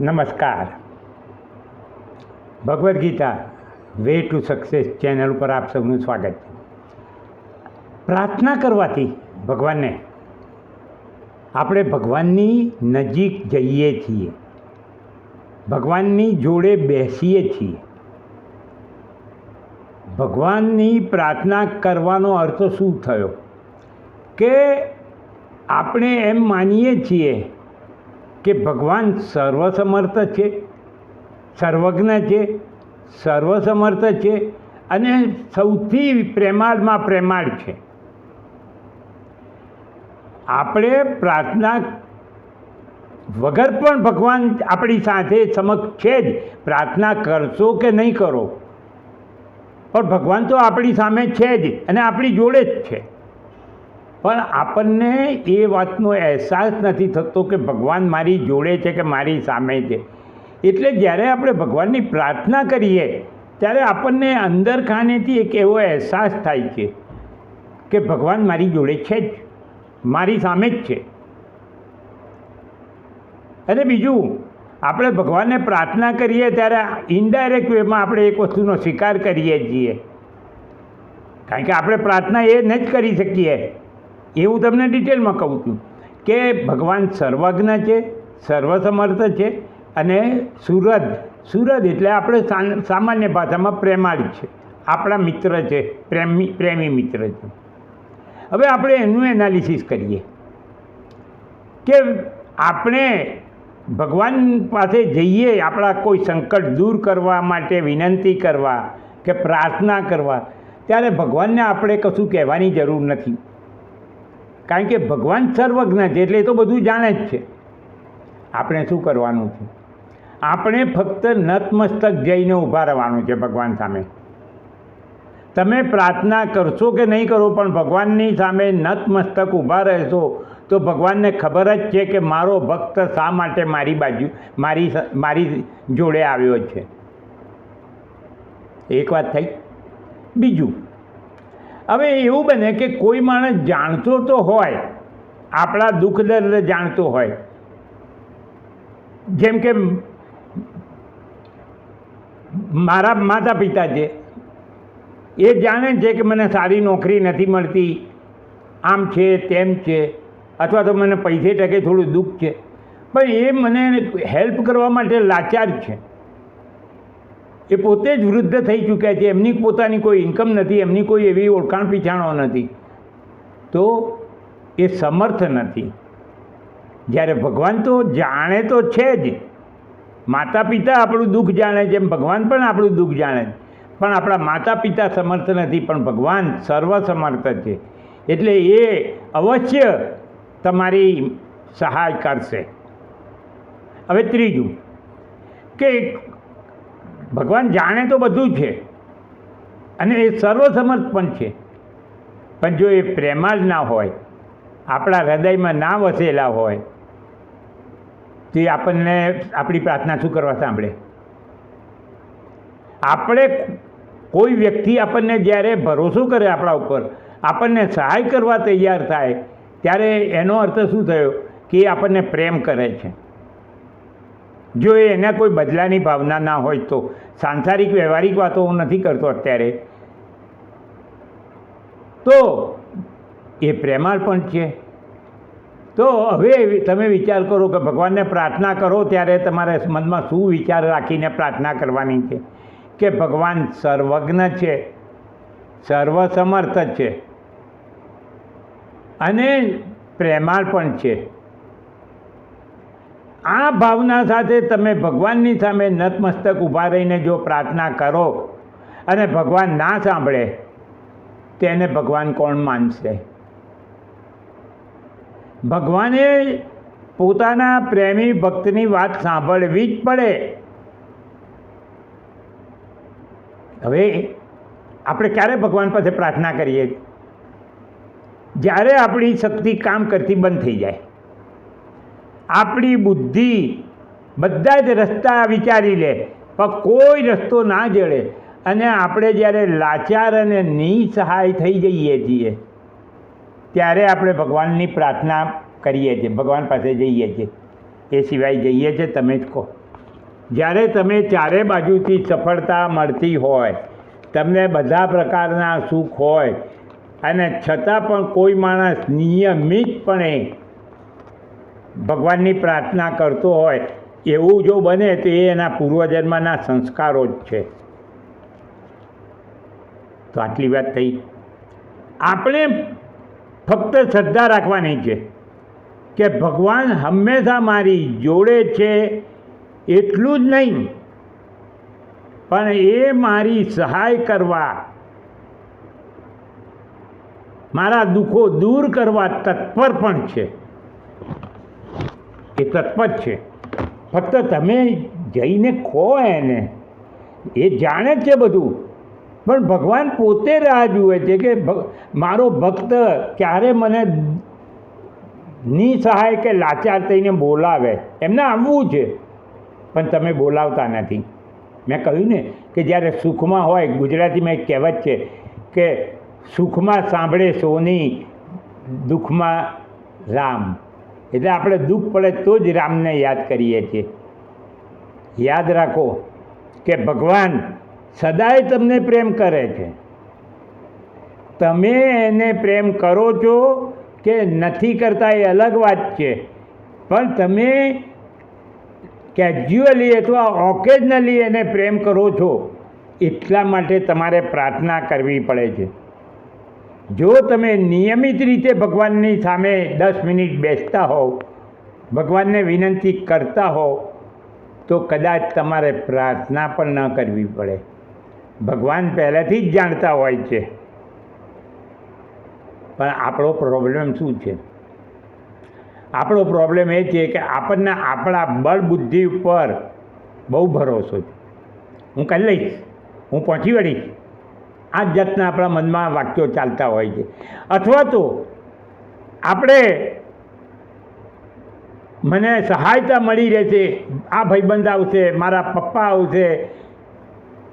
નમસ્કાર. Bhagavad Gita, way to success channel ઉપર આપ સૌનું સ્વાગત છે. પ્રાર્થના કરવાથી ભગવાનને આપણે ભગવાનની નજીક જઈએ છીએ. ભગવાનની જોડે બેસીએ છીએ. ભગવાનની પ્રાર્થના કરવાનો અર્થ શું થયો? કે આપણે એમ માનીએ છીએ કે ભગવાન સર્વસમર્થ છે, સર્વજ્ઞ છે, સર્વસમર્થ છે અને સૌથી પ્રેમાળમાં પ્રેમાળ છે. આપણે પ્રાર્થના વગર પણ ભગવાન આપણી સાથે સમક્ષ છે જ. પ્રાર્થના કરશો કે નહીં કરો? પણ ભગવાન તો આપણી સામે છે જ અને આપણી જોડે જ છે. પણ આપણને એ વાતનો અહેસાસ નથી થતો કે ભગવાન મારી જોડે છે કે મારી સામે છે. એટલે જ્યારે આપણે ભગવાનની પ્રાર્થના કરીએ, ત્યારે આપણને અંદર ખાનેથી એક એવો અહેસાસ થાય છે કે ભગવાન મારી જોડે છે જ, મારી સામે જ છે. અને બીજું, આપણે ભગવાનને પ્રાર્થના કરીએ ત્યારે ઇનડાયરેક્ટ વેમાં આપણે એક વસ્તુનો સ્વીકાર કરીએ છીએ. કારણ કે આપણે પ્રાર્થના એ ન જ કરી શકીએ. એ હું તમને ડિટેલમાં કહું છું કે ભગવાન સર્વજ્ઞ છે, સર્વસમર્થ છે અને સુરજ સુરજ એટલે આપણે સામાન્ય ભાષામાં પ્રેમાળ છે. આપણા મિત્ર છે, પ્રેમી પ્રેમી મિત્ર છે. હવે આપણે એનું એનાલિસિસ કરીએ કે આપણે ભગવાન પાસે જઈએ આપણા કોઈ સંકટ દૂર કરવા માટે, વિનંતી કરવા કે પ્રાર્થના કરવા, ત્યારે ભગવાનને આપણે કશું કહેવાની જરૂર નથી. કારણ કે ભગવાન સર્વજ્ઞ છે એટલે એ તો બધું જાણે જ છે. આપણે શું કરવાનું છે? આપણે ફક્ત નતમસ્તક જઈને ઊભા રહેવાનું છે ભગવાન સામે. તમે પ્રાર્થના કરશો કે નહીં કરો, પણ ભગવાનની સામે નતમસ્તક ઊભા રહેશો, તો ભગવાનને ખબર જ છે કે મારો ભક્ત શા માટે મારી બાજુ, મારી મારી જોડે આવ્યો છે. એક વાત થઈ? બીજું? હવે એવું બને કે કોઈ માણસ જાણતો તો હોય, આપણા દુઃખ દર્દ જાણતો હોય. જેમ કે મારા માતા પિતા છે એ જાણે છે કે મને સારી નોકરી નથી મળતી, આમ છે, તેમ છે, અથવા તો મને પૈસે ટકે થોડું દુઃખ છે. પણ એ મને હેલ્પ કરવા માટે લાચાર છે. એ પોતે જ વૃદ્ધ થઈ ચૂક્યા છે. એમની પોતાની કોઈ ઇન્કમ નથી, એમની કોઈ એવી ઓળખાણ પીછાણો નથી. તો એ સમર્થ નથી. જ્યારે ભગવાન તો જાણે તો છે જ. માતા પિતા આપણું દુઃખ જાણે છે. એમ ભગવાન પણ આપણું દુઃખ જાણે છે. પણ આપણા માતા પિતા સમર્થ નથી, પણ ભગવાન સર્વ સમર્થ છે. એટલે એ અવશ્ય તમારી સહાય કરશે. હવે ત્રીજું કે ભગવાન જાણે તો બધું છે. અને એ સર્વસમર્થ પણ છે. પણ જો એ પ્રેમા જ ના હોય, આપણા હૃદયમાં ના વસેલા હોય, તે આપણને આપણી પ્રાર્થના શું કરવા સાંભળે? આપણે કોઈ વ્યક્તિ આપણને જ્યારે ભરોસો કરે આપણા ઉપર, આપણને સહાય કરવા તૈયાર થાય, ત્યારે એનો અર્થ શું થયો? કે એ આપણને પ્રેમ કરે છે. જો એના કોઈ બદલાની ભાવના ના હોય તો સાંસારિક વ્યવહારિક વાતો હું નથી કરતો અત્યારે. તો એ પ્રેમાળ પણ છે. તો હવે તમે વિચાર કરો કે ભગવાનને પ્રાર્થના કરો ત્યારે તમારે મનમાં શું વિચાર રાખીને પ્રાર્થના કરવાની છે? કે ભગવાન સર્વજ્ઞ છે, સર્વસમર્થ છે અને પ્રેમાળ પણ છે. આ ભાવના સાથે તમે ભગવાનની સામે નતમસ્તક ઊભા રહીને જો પ્રાર્થના કરો અને ભગવાન ના સાંભળે, તેને ભગવાન કોણ માનશે? ભગવાને પોતાના પ્રેમી ભક્તની વાત સાંભળવી જ પડે. હવે આપણે ક્યારે ભગવાન પાસે પ્રાર્થના કરીએ? જ્યારે આપણી શક્તિ કામ કરતી બંધ થઈ જાય. આપણી બુદ્ધિ બધા જ રસ્તા વિચારી લે, પણ કોઈ રસ્તો ના જડે. અને આપણે જ્યારે લાચાર અને નિસહાય થઈ જઈએ છીએ, ત્યારે આપણે ભગવાનની પ્રાર્થના કરીએ છીએ, ભગવાન પાસે જઈએ છીએ. એ સિવાય જઈએ છીએ, તમે જ કહો. જ્યારે તમે ચારે બાજુથી સફળતા મળતી હોય, તમને બધા પ્રકારના સુખ હોય, અને છતાં પણ કોઈ માણસ નિયમિતપણે ભગવાનની પ્રાર્થના કરતો હોય, એવું જો બને તો એ એના પૂર્વજન્મના સંસ્કારો જ છે. તો આટલી વાત થઈ. આપણે ફક્ત શ્રદ્ધા રાખવાની છે કે ભગવાન હંમેશા મારી જોડે છે એટલું જ નહીં, પણ એ મારી સહાય કરવા, મારા દુઃખો દૂર કરવા તત્પર પણ છે. એ તત્પર છે. ફક્ત તમે જઈને ખો એને. એ જાણે જ છે બધું. પણ ભગવાન પોતે રાહ જુએ છે કે મારો ભક્ત ક્યારે મને નિસહાય કે લાચાર થઈને બોલાવે? એમને આવવું છે. પણ તમે બોલાવતા નથી. મેં કહ્યું ને કે જ્યારે સુખમાં હોય, ગુજરાતીમાં એક કહેવત છે કે સુખમાં સાંભળે સોની, દુઃખમાં રામ. એટલે આપણે દુઃખ પડે તો જ રામને યાદ કરીએ છીએ. યાદ રાખો કે ભગવાન સદાય તમને પ્રેમ કરે છે. તમે એને પ્રેમ કરો છો કે નથી કરતા એ અલગ વાત છે. પણ તમે કેજ્યુઅલી અથવા ઓકેજનલી એને પ્રેમ કરો છો, એટલા માટે તમારે પ્રાર્થના કરવી પડે છે. જો તમે નિયમિત રીતે ભગવાનની સામે દસ મિનિટ બેસતા હોવ, ભગવાનને વિનંતી કરતા હોવ, તો કદાચ તમારે પ્રાર્થના પણ ન કરવી પડે. ભગવાન પહેલેથી જ જાણતા હોય છે. પણ આપણો પ્રોબ્લેમ શું છે? આપણો પ્રોબ્લેમ એ છે કે આપણને આપણા બળબુદ્ધિ ઉપર બહુ ભરોસો છે. હું કરી લઈશ. હું પહોંચી વળીશ. આ જાતના આપણા મનમાં વાક્યો ચાલતા હોય છે. અથવા તો આપણે મને સહાયતા મળી રહેશે, આ ભાઈબંધ આવશે, મારા પપ્પા આવશે,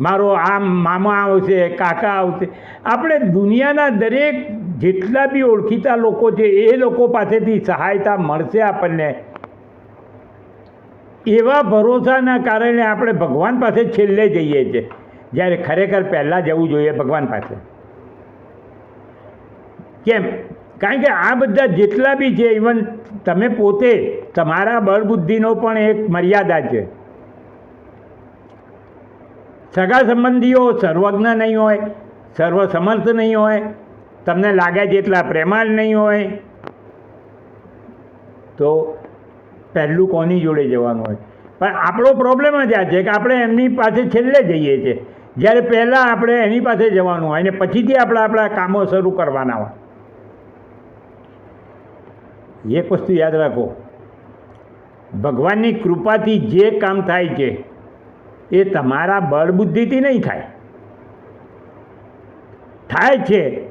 મારો આ મામા આવશે, કાકા આવશે. આપણે દુનિયાના દરેક જેટલા બી ઓળખીતા લોકો છે, એ લોકો પાસેથી સહાયતા મળશે આપણને. એવા ભરોસાના કારણે આપણે ભગવાન પાસે છેલ્લે જઈએ છીએ. જ્યારે ખરેખર પહેલાં જવું જોઈએ ભગવાન પાસે. કેમ? કારણ કે આ બધા જેટલા બી છે ઇવન તમે પોતે તમારા બળબુદ્ધિનો પણ એક મર્યાદા છે. સગા સંબંધીઓ સર્વજ્ઞ નહીં હોય સર્વસમર્થ નહીં હોય, તમને લાગે જેટલા પ્રેમાળ નહીં હોય, તો પહેલું કોની જોડે જવાનું હોય? પણ આપણો પ્રોબ્લેમ જ આ છે કે આપણે એમની પાસે છેલ્લે જઈએ છીએ. જ્યારે પહેલાં આપણે એની પાસે જવાનું હોય અને પછીથી આપણે આપણા કામો શરૂ કરવાના હોય. એક વસ્તુ યાદ રાખો. ભગવાનની કૃપાથી જે કામ થાય છે, એ તમારા બળબુદ્ધિથી નહીં થાય. થાય છે.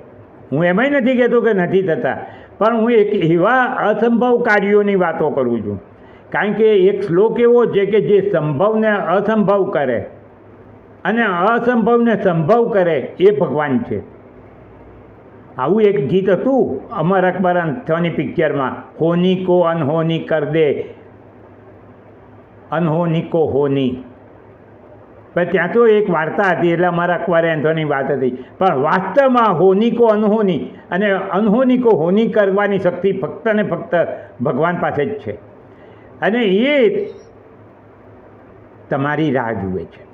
હું એમાંય નથી કહેતો કે નથી થતા, પણ હું એક એવા અસંભવ કાર્યોની વાતો કરું છું. કારણ કે એક શ્લોક એવો છે કે જે સંભવને અસંભવ કરે. અને અસંભવને સંભવ કરે એ ભગવાન છે. આવું એક ગીત હતું અમર અકબર અંથોની પિક્ચરમાં, હોની કો અનહોની કર દે, અનહોની કો હોની. પણ ત્યાં તો એક વાર્તા હતી, એટલે અમારા અકબરે એન્થોની વાત હતી. પણ વાસ્તવમાં હોની કો અનહોની અને અનહોની કો હોની કરવાની શક્તિ ફક્ત ને ફક્ત ભગવાન પાસે જ છે. અને એ તમારી રાહ જુએ છે.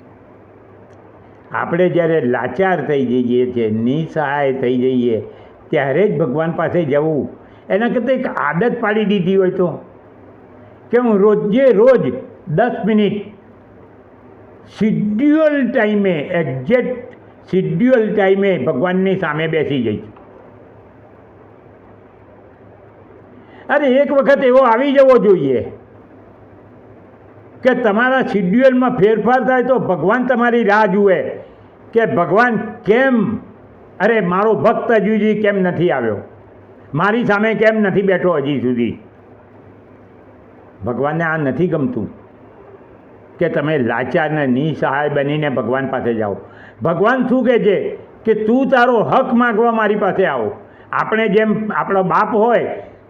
આપણે જ્યારે લાચાર થઈ જઈએ છીએ નિસહાય થઈ જઈએ, ત્યારે જ ભગવાન પાસે જવું. એના કરતાં એક આદત પાડી દીધી હોય તો. કે હું રોજે રોજ દસ મિનિટ શિડ્યુઅલ ટાઈમે એક્ઝેક્ટ શિડ્યુઅલ ટાઈમે ભગવાનની સામે બેસી જઈશ. અરે, એક વખત એવો આવી જવો જોઈએ કે તમારા શિડ્યુઅલમાં ફેરફાર થાય તો ભગવાન તમારી રાહ જુએ. કે ભગવાન કેમ? અરે, મારો ભક્ત હજુ સુધી કેમ નથી આવ્યો? મારી સામે કેમ નથી બેઠો હજી સુધી? ભગવાનને આ નથી ગમતું કે તમે લાચાર ને નિસહાય બનીને ભગવાન પાસે જાઓ. ભગવાન શું કહે છે કે તું તારો હક માગવા મારી પાસે આવો. આપણે જેમ આપણો બાપ હોય,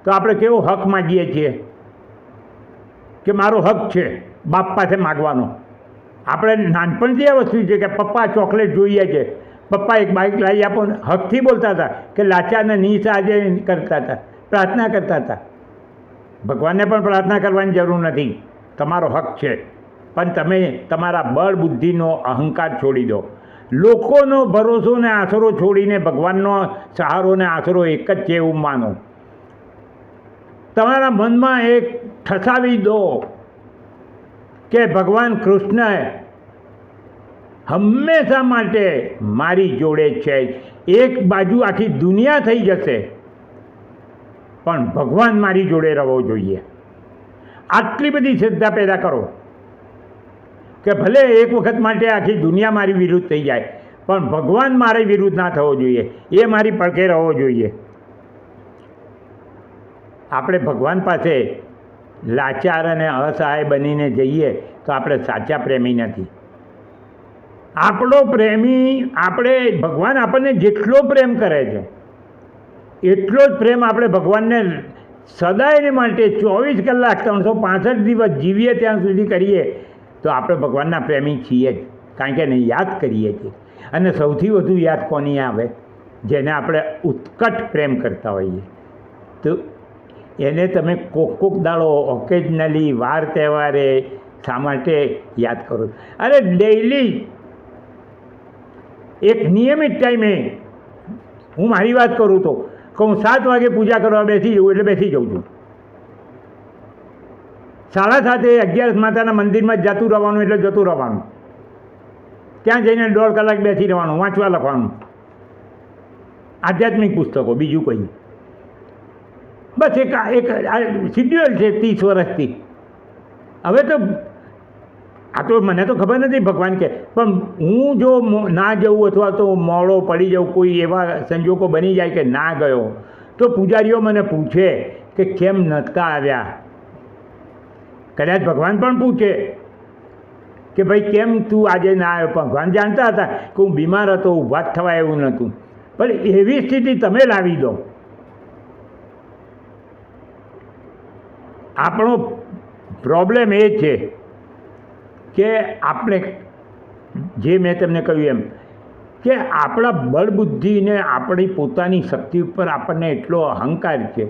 તો આપણે કેવો હક માગીએ છીએ? કે મારો હક છે બાપ પાસે માગવાનો. આપણે નાનપણથી આ વસ્તુ છે કે પપ્પા ચોકલેટ જોઈએ છે. પપ્પા એક બાઇક લાવી આપો હકથી બોલતા હતા કે લાચાને નીચ આજે કરતા હતા, પ્રાર્થના કરતા હતા. ભગવાનને પણ પ્રાર્થના કરવાની જરૂર નથી. તમારો હક છે. પણ તમે તમારા બળ બુદ્ધિનો અહંકાર છોડી દો. લોકોનો ભરોસો ને આશરો છોડીને ભગવાનનો સહારો ને આશરો એક જ છે એવું માનો. તમારા મનમાં એક ઠસાવી દો. કે ભગવાન કૃષ્ણ હંમેશા માટે મારી જોડે છે. એક બાજુ આખી દુનિયા થઈ જશે, પણ ભગવાન મારી જોડે રહેવો જોઈએ. આટલી બધી શ્રદ્ધા પેદા કરો કે ભલે એક વખત માટે આખી દુનિયા મારી વિરુદ્ધ થઈ જાય, પણ ભગવાન મારે વિરુદ્ધ ના થવો જોઈએ. એ મારી પડખે રહેવો જોઈએ. આપણે ભગવાન પાસે લાચાર અને અસહાય બનીને જઈએ તો આપણે સાચા પ્રેમી નથી. આપણો પ્રેમી આપણે, ભગવાન આપણને જેટલો પ્રેમ કરે છે, એટલો જ પ્રેમ આપણે ભગવાનને સદાયને માટે ચોવીસ કલાક, ત્રણસો પાસઠ દિવસ જીવીએ ત્યાં સુધી કરીએ તો આપણે ભગવાનના પ્રેમી છીએ જ. કારણ કે એને યાદ કરીએ છીએ. અને સૌથી વધુ યાદ કોની આવે? જેને આપણે ઉત્કટ પ્રેમ કરતા હોઈએ. તો એને તમે કોક કોક દાડો ઓકેજનલી વાર તહેવારે શા માટે યાદ કરો? અરે ડેઈલી એક નિયમિત ટાઈમે હું મારી વાત કરું તો કે હું સાત વાગે પૂજા કરવા બેસી જઉં એટલે બેસી જાઉં છું. સાડા સાતે અગિયારસ માતાના મંદિરમાં જતું રહેવાનું એટલે જતું રહેવાનું. ત્યાં જઈને દોઢ કલાક બેસી રહેવાનું, વાંચવા લખવાનું. આધ્યાત્મિક પુસ્તકો, બીજું કંઈ. બસ એક એક શિડ્યુઅલ છે ત્રીસ વર્ષથી. હવે તો આ તો મને તો ખબર નથી ભગવાન કે, પણ હું જો ના જઉં અથવા તો મોડો પડી જાઉં, કોઈ એવા સંજોગો બની જાય કે ના ગયો, તો પૂજારીઓ મને પૂછે કે કેમ નહોતા આવ્યા. કદાચ ભગવાન પણ પૂછે કે ભાઈ, કેમ તું આજે ના આવ્યો? ભગવાન જાણતા હતા કે હું બીમાર હતો, ઊભા જ થવાય એવું નહોતું. પણ એવી સ્થિતિ તમે લાવી દો. આપણો પ્રોબ્લેમ એ છે કે આપણે જે મેં તમને કહ્યું એમ, કે આપણા બળબુદ્ધિને આપણી પોતાની શક્તિ ઉપર આપણને એટલો અહંકાર છે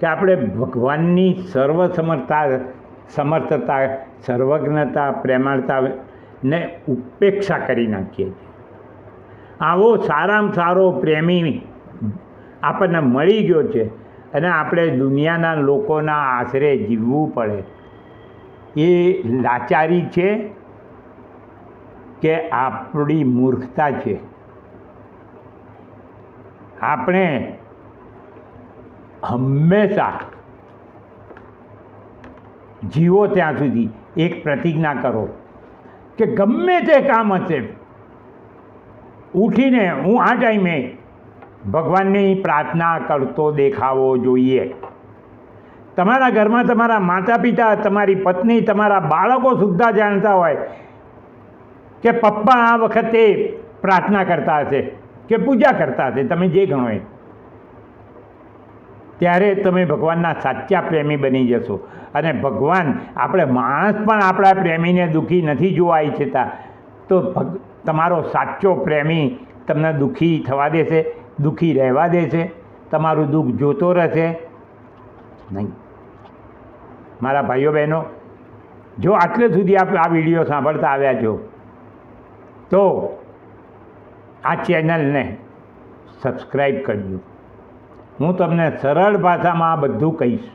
કે આપણે ભગવાનની સર્વસમર્થતા સમર્થતા, સર્વજ્ઞતા પ્રેમાળતા ને ઉપેક્ષા કરી નાખીએ છીએ. આવો સારામાં સારો પ્રેમી આપણને મળી ગયો છે અને આપણે દુનિયાના લોકોના આશરે જીવવું પડે. એ લાચારી છે કે આપણી મૂર્ખતા છે? આપણે હંમેશા જીવો ત્યાં સુધી એક પ્રતિજ્ઞા કરો કે ગમે તે કામ હશે, ઉઠીને હું આ ટાઈમે ભગવાનની પ્રાર્થના કરતો દેખાવો જોઈએ. તમારા ઘરમાં તમારા માતા પિતા તમારી પત્ની, તમારા બાળકો સુદ્ધા જાણતા હોય કે પપ્પા આ વખતે પ્રાર્થના કરતા હશે કે પૂજા કરતા હશે. તમે જે ગણો એ. ત્યારે તમે ભગવાનના સાચા પ્રેમી બની જશો. અને ભગવાન આપણે માણસ પણ આપણા પ્રેમીને દુઃખી નથી જોવા ઈચ્છતા. તો ભગ, તમારો સાચો પ્રેમી તમને દુઃખી થવા દેશે. દુઃખી રહેવા દેશે તમારું દુઃખ જોતો રહેશે. નહીં. મારા ભાઈઓ બહેનો, જો આટલે સુધી આપ આ વીડિયો સાંભળતા આવ્યા છો, તો આ ચેનલને સબસ્ક્રાઈબ કરજો. હું તમને સરળ ભાષામાં આ બધું કહીશ.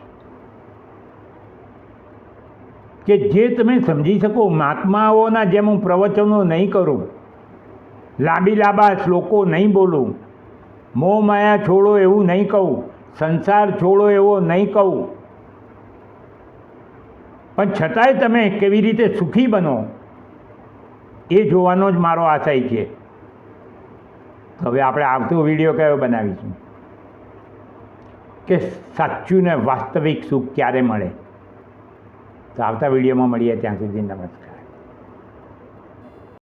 કે જે તમે સમજી શકો, મહાત્માઓના જેમ હું પ્રવચનો નહીં કરું, લાંબી લાંબા શ્લોકો નહીં બોલું મોહ માયા છોડો એવું નહીં કહું, સંસાર છોડો એવો નહીં કહું. પણ છતાંય તમે કેવી રીતે સુખી બનો, એ જોવાનો જ મારો આશય છે. હવે આપણે આવતો વીડિયો કયો બનાવીશું? કે સાચું ને વાસ્તવિક સુખ ક્યારે મળે? તો આવતા વિડીયોમાં મળીએ ત્યાં સુધી નમસ્કાર.